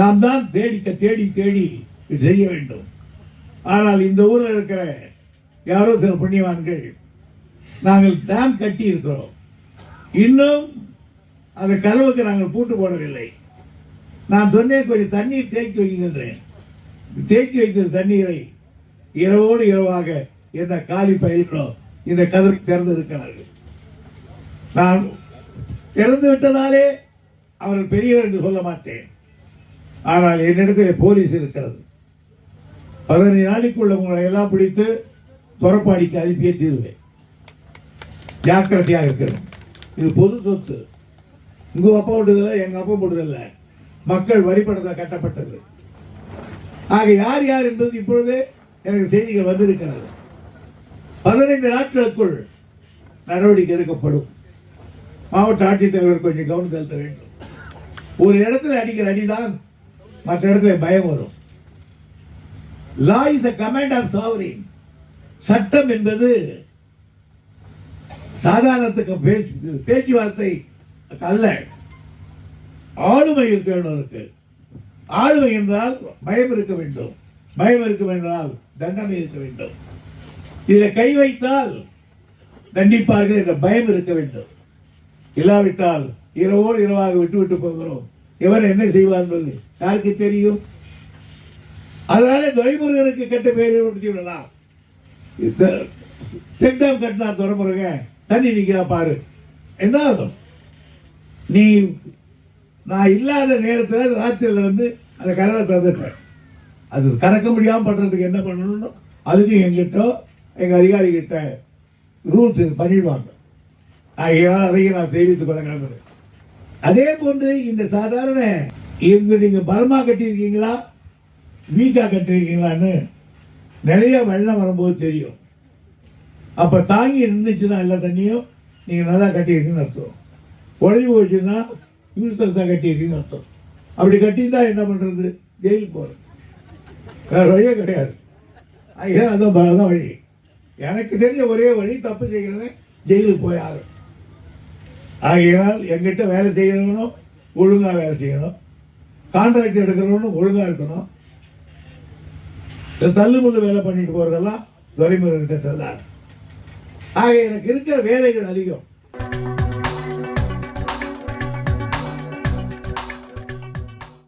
நாம் தான் தேடி தேடி தேடி செய்ய வேண்டும். ஆனால் இந்த ஊரில் இருக்கிற யாரோ சில புண்ணியவான்கள் நாங்கள் டேம் கட்டி இருக்கிறோம் இன்னும் அந்த கதவுக்கு நாங்கள் பூட்டு போடவில்லை. நான் சொன்னேன் கொஞ்சம் தண்ணீர் தேக்கி வைக்கின்றேன் தேக்கி வைத்த தண்ணீரை இரவோடு இரவாக இந்த காலி பயிர்களோ இந்த கதவை திறந்து இருக்கிறார்கள். நான் திறந்து விட்டதாலே அவர்கள் பெரியவர் என்று சொல்ல மாட்டேன். ஆனால் என்னிடத்தில் போலீஸ் இருக்கிறது. பதினைந்து நாளைக்குள்ள உங்களை எல்லாம் பிடித்து துறப்பாடிக்கு அனுப்பிய தீர்வேன் ஜாக்கிரதையாக இருக்கணும். இது பொது சொத்து. உங்க அப்பா விடுதல எங்கள் அப்பா விடுதல்ல மக்கள் வரிப்படத்தில் கட்டப்பட்டது. ஆக யார் யார் என்பது இப்பொழுதே எனக்கு செய்திகள் வந்திருக்கிறது. பதினைந்து நாட்களுக்குள் நடவடிக்கை எடுக்கப்படும். மாவட்ட ஆட்சித்தலைவர் கொஞ்சம் கவனம் செலுத்த வேண்டும். ஒரு இடத்துல அடிக்கிற அடிதான் மற்ற இடத்துல பயம் வரும். Law is a command of sovereign சட்டம் என்பது சாதாரணத்துக்கு பேச்சு பேச்சுவார்த்தை அல்ல. ஆளுமை இருக்க வேண்டும் இருக்கு ஆளுமை என்றால் பயம் இருக்க வேண்டும். பயம் இருக்க என்றால் தண்டனை இருக்க வேண்டும். இதில் கை வைத்தால் தண்டிப்பார்கள் என்ற பயம் இருக்க வேண்டும். இல்லாவிட்டால் இரவோடு இரவாக விட்டு விட்டு போகிறோம். இவர் என்ன செய்வார் என்பது யாருக்கு தெரியும்? அதனால துரைமுருகனுக்கு கெட்ட பெயரை கொடுத்து விடலாம். செக்டாம் கட்டினா துரைமுருகன் தண்ணி நிற்கிறா பாரு. என்ன அர்த்தம்? நீ நான் இல்லாத நேரத்தில் ராத்திரியில் வந்து அந்த கதவை திறந்துட்டேன். அது கறக்க முடியாமல் பண்ணுறதுக்கு என்ன பண்ணணும் அதுக்கும் எங்கிட்ட எங்கள் அதிகாரிகிட்ட ரூல்ஸ் பண்ணிடுவாங்க. அதையும் நான் தெரிவித்துக் கொள்ள கிளம்புறேன் அதே போன்று இந்த சாதாரண இங்க நீங்க பலமா கட்டியிருக்கீங்களா? வீக்கா கட்டியிருக்கீங்களான்னு நிறைய வெள்ளம் வரும்போது தெரியும். அப்ப தாங்கி நின்றுச்சுன்னா எல்லா தண்ணியும் நீங்க நல்லா கட்டியிருக்கீங்கன்னு அர்த்தம். உடஞ்சி போச்சுன்னா யூஸ்லெஸ்ஸா கட்டியிருக்கீங்கன்னு அர்த்தம். அப்படி கட்டியிருந்தா என்ன பண்றது? ஜெயிலுக்கு போறது. வேற வழியே கிடையாது. ஐயா அதான் அதான் வழி. எனக்கு தெரிஞ்ச ஒரே வழி தப்பு செய்கிறவங்க ஜெயிலுக்கு போய் ஆகும் ஆகையினால் எங்கிட்ட வேலை செய்யறவனும் ஒழுங்காக வேலை செய்யணும். கான்ட்ராக்ட் எடுக்கிறவனும் ஒழுங்காக இருக்கணும். இந்த தள்ளுமுள்ளு வேலை பண்ணிட்டு போகிறதெல்லாம் துறைமுறைகிட்ட செல்லாது ஆக எனக்கு இருக்கிற வேலைகள் அதிகம்.